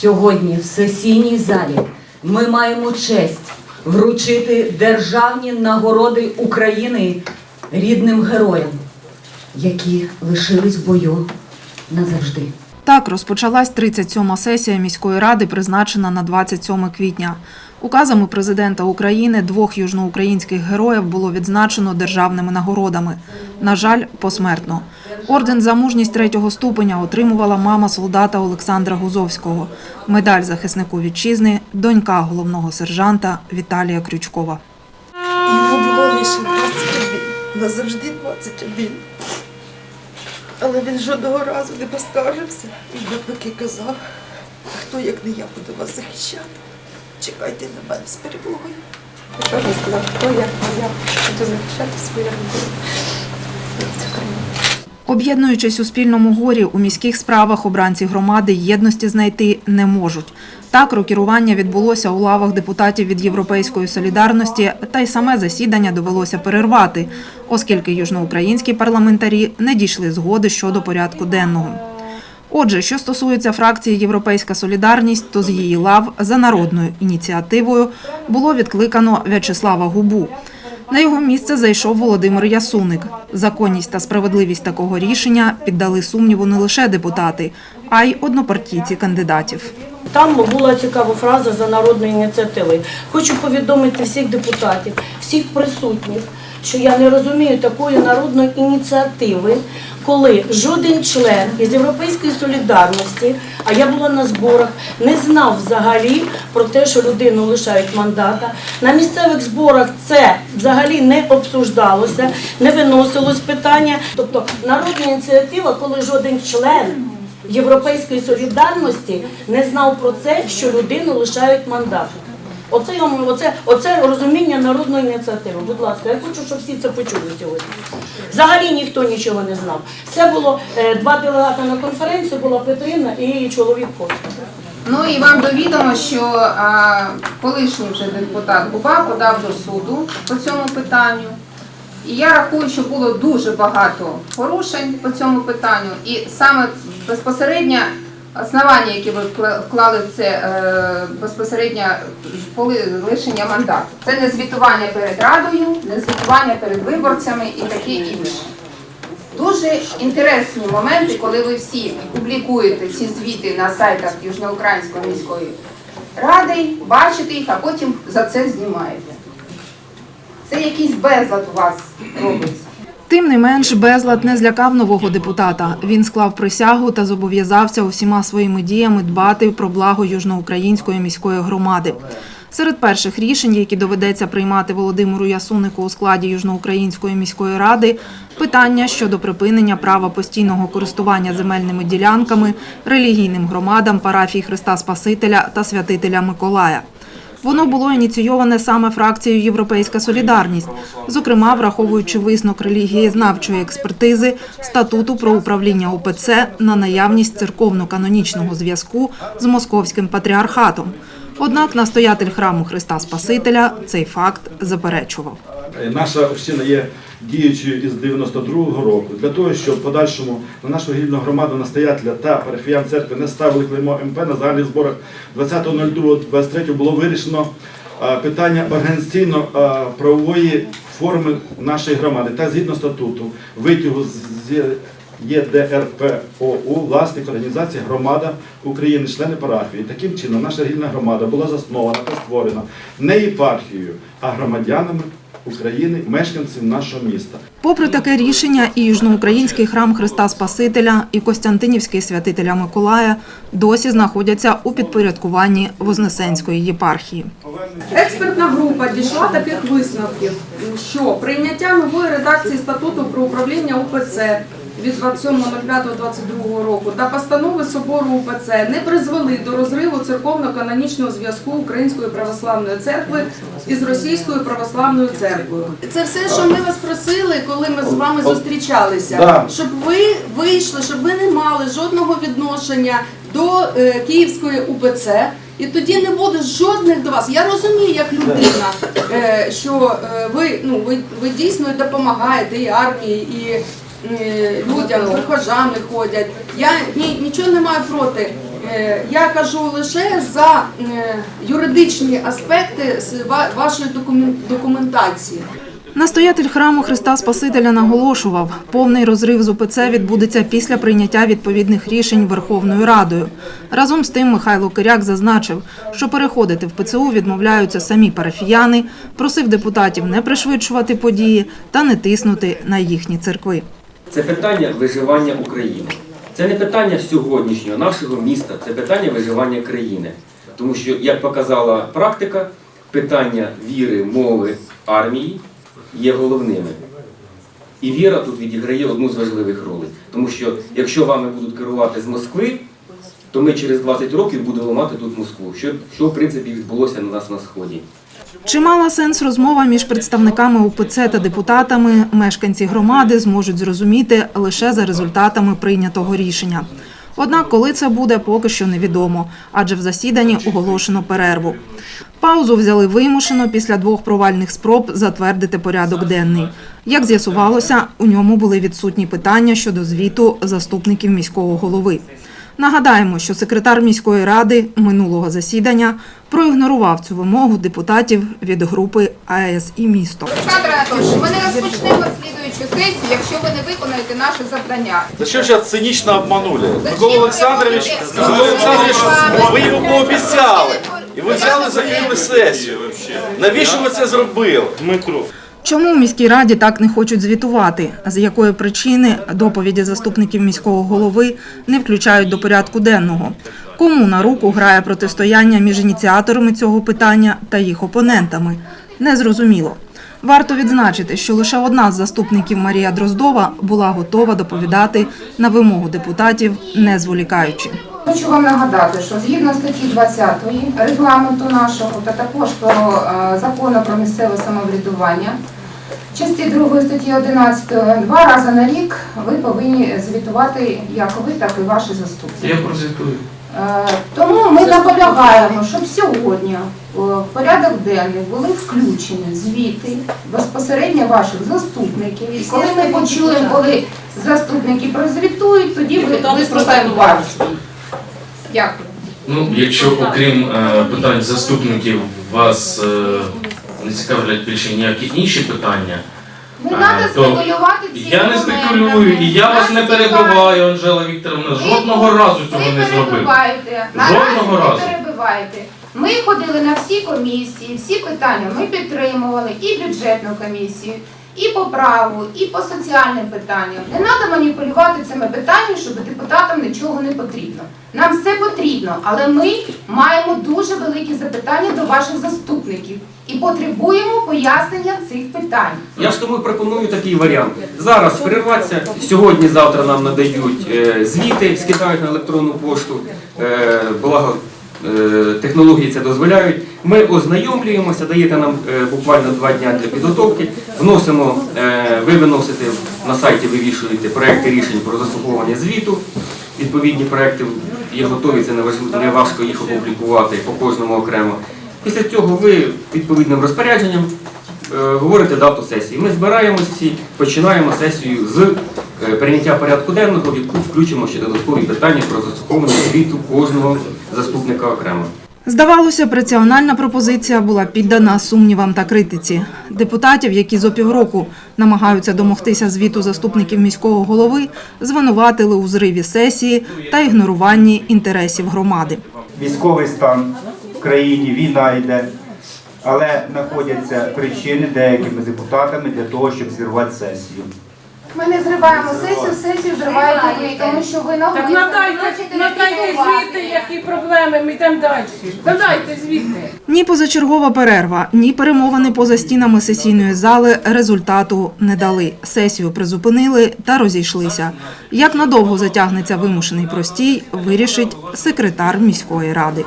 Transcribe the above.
Сьогодні в сесійній залі ми маємо честь вручити державні нагороди України рідним героям, які лишились в бою назавжди. Так розпочалась 37-ма сесія міської ради, призначена на 27 квітня. Указами президента України двох южноукраїнських героїв було відзначено державними нагородами. На жаль, посмертно. Орден за мужність третього ступеня отримувала мама солдата Олександра Гузовського. Медаль захиснику вітчизни, донька головного сержанта Віталія Крючкова. Йому було лише 21, назавжди 21. Але він жодного разу не поскаржився і навпаки казав, хто як не я буду вас захищати. Чекайте на мене з перемогою. Що він сказав, хто як я буду захищати свою родину. Об'єднуючись у спільному горі, у міських справах обранці громади єдності знайти не можуть. Так, рокірування відбулося у лавах депутатів від Європейської солідарності, та й саме засідання довелося перервати, оскільки южноукраїнські парламентарі не дійшли згоди щодо порядку денного. Отже, що стосується фракції Європейська Солідарність, то з її лав за народною ініціативою було відкликано В'ячеслава Губу. На його місце зайшов Володимир Ясуник. Законність та справедливість такого рішення піддали сумніву не лише депутати, а й однопартійці кандидатів. Там була цікава фраза за народною ініціативою. Хочу повідомити всіх депутатів, всіх присутніх, що я не розумію такої народної ініціативи, коли жоден член із Європейської солідарності, а я була на зборах, не знав взагалі про те, що людину лишають мандата. На місцевих зборах це взагалі не обсуждалося, не виносилось питання. Тобто народна ініціатива, коли жоден член. Європейської солідарності не знав про це, що людину лишають мандат. Оце, йому- оце, оце розуміння народної ініціативи. Будь ласка, я хочу, щоб всі це почули сьогодні. Взагалі ніхто нічого не знав. Це було е, два делегати на конференцію, була Петрівна і її чоловік Костя. Ну і вам довідомо, що а, колишній вже депутат Губа подав до суду по цьому питанню. І я рахую, що було дуже багато порушень по цьому питанню. І саме безпосередньо основання, які ви вклали це е, безпосередньо лишення мандату. Це не звітування перед радою, не звітування перед виборцями і таке інше. Дуже інтересні моменти, коли ви всі публікуєте ці звіти на сайтах Южноукраїнської міської ради, бачите їх, а потім за це знімаєте. Це якийсь безлад у вас робиться. Тим не менш, безлад не злякав нового депутата. Він склав присягу та зобов'язався усіма своїми діями дбати про благо южноукраїнської міської громади. Серед перших рішень, які доведеться приймати Володимиру Ясунику у складі Южноукраїнської міської ради, питання щодо припинення права постійного користування земельними ділянками релігійним громадам парафії Христа Спасителя та святителя Миколая. Воно було ініційоване саме фракцією Європейська Солідарність, зокрема враховуючи висновок релігієзнавчої експертизи статуту про управління УПЦ на наявність церковно-канонічного зв'язку з московським патріархатом. Однак настоятель храму Христа Спасителя цей факт заперечував. Е, Наша община є діючою із 92-го року. Для того, щоб в подальшому на нашу рідну громаду настоятеля та парафіян церкви не ставили клеймо МП на загальних зборах 20.02.23 було вирішено е, питання організаційно-правової форми нашої громади та згідно статуту витягу з ЄДРПОУ, власник організації Громада України, члени парафії. Таким чином, наша рідна громада була заснована та створена не єпархією, а громадянами України, мешканців нашого міста. Попри таке рішення, і южноукраїнський храм Христа Спасителя, і Костянтинівський святителя Миколая досі знаходяться у підпорядкуванні Вознесенської єпархії. Експертна група дійшла таких висновків, що прийняття нової редакції статуту про управління УПЦ від 27.05.22 року та постанови собору УПЦ не призвели до розриву церковно-канонічного зв'язку Української православної церкви із Російською православною церквою. Це все, що ми вас просили, коли ми з вами зустрічалися, щоб ви вийшли, щоб ви не мали жодного відношення до е, Київської УПЦ. І тоді не буде жодних до вас. Я розумію, як людина, е, що е, ви, ну, ви, ви дійсно допомагаєте і армії, і людям, прихожани ходять. Я ні, нічого не маю проти. Е, Я кажу лише за е, юридичні аспекти вашої документації. Настоятель храму Христа Спасителя наголошував, повний розрив з УПЦ відбудеться після прийняття відповідних рішень Верховною Радою. Разом з тим Михайло Киряк зазначив, що переходити в ПЦУ відмовляються самі парафіяни, просив депутатів не пришвидшувати події та не тиснути на їхні церкви. Це питання виживання України. Це не питання сьогоднішнього нашого міста, це питання виживання країни. Тому що, як показала практика, питання віри, мови, армії є головними. І віра тут відіграє одну з важливих ролей. Тому що якщо вами будуть керувати з Москви, то ми через 20 років будемо мати тут Москву, що, що в принципі відбулося на нас на сході. Чи мала сенс розмова між представниками УПЦ та депутатами, мешканці громади зможуть зрозуміти лише за результатами прийнятого рішення. Однак, коли це буде, поки що невідомо, адже в засіданні оголошено перерву. Паузу взяли вимушено після двох провальних спроб затвердити порядок денний. Як з'ясувалося, у ньому були відсутні питання щодо звіту заступників міського голови. Нагадаємо, що секретар міської ради минулого засідання проігнорував цю вимогу депутатів від групи АЕС і місто. Олександр Анатолійович, ми не розпочнемо слідуючу сесію, якщо ви не виконаєте наше завдання. Зачем сейчас цинично обманули? Зачем Микола Олександрович. Микола Олександрович, ви йому пообіцяли. І ви взяли закрили сесію. Навіщо ви це зробили? Дмитро. Чому в міській раді так не хочуть звітувати? З якої причини доповіді заступників міського голови не включають до порядку денного? Кому на руку грає протистояння між ініціаторами цього питання та їх опонентами? Незрозуміло. Варто відзначити, що лише одна з заступників Марія Дроздова була готова доповідати на вимогу депутатів, не зволікаючи. Хочу вам нагадати, що згідно статті 20 регламенту нашого та також про е, закону про місцеве самоврядування, часті 2 статті 11, два рази на рік ви повинні звітувати як ви, так і ваші заступники. Я прозвітую. Е, Тому ми наполягаємо, щоб сьогодні е, в порядок денний були включені звіти безпосередньо ваших заступників. І коли ми почуємо, коли заступники прозвітують, тоді ви вислухаємо ваш звіт. Дякую. Ну, якщо окрім е, питань заступників вас е, не цікавлять більше ніякі інші питання, Не треба то спекулювати ці я не спекулюю, і я вас не перебиваю, Анжела Вікторовна. Жодного разу цього не зробив. перебиваєте. Жодного разу. перебиваєте. Ми ходили на всі комісії, всі питання ми підтримували і бюджетну комісію, і по праву, і по соціальним питанням. Не треба маніпулювати цими питаннями, щоб депутатам нічого не потрібно. Нам все потрібно, але ми маємо дуже великі запитання до ваших заступників і потребуємо пояснення цих питань. Я ж тому пропоную такий варіант. Зараз перерватися. Сьогодні-завтра нам надають е, звіти, скидають на електронну пошту. Е, благо технології це дозволяють. Ми ознайомлюємося, даєте нам е, буквально два дні для підготовки. Вносимо, е, ви виносите на сайті, вивішуєте проекти рішень про заслуговування звіту. Відповідні проекти є готові, це не важко їх опублікувати по кожному окремо. Після цього ви відповідним розпорядженням е, говорите дату сесії. Ми збираємось всі, починаємо сесію з е, прийняття порядку денного, в яку включимо ще додаткові питання про заслуховування звіту кожного заступника окремо. Здавалося, раціональна пропозиція була піддана сумнівам та критиці. Депутатів, які зо півроку намагаються домогтися звіту заступників міського голови, звинуватили у зриві сесії та ігноруванні інтересів громади. військовий стан в країні, війна йде, але знаходяться причини деякими депутатами для того, щоб зірвати сесію. Ми не зриваємо сесію, сесію зриваєте ви, тому що ви на Так надайте, надайте звіти, які проблеми, ми йдемо далі. Надайте звіти. Ні позачергова перерва, ні перемовини поза стінами сесійної зали результату не дали. Сесію призупинили та розійшлися. Як надовго затягнеться вимушений простій, вирішить секретар міської ради.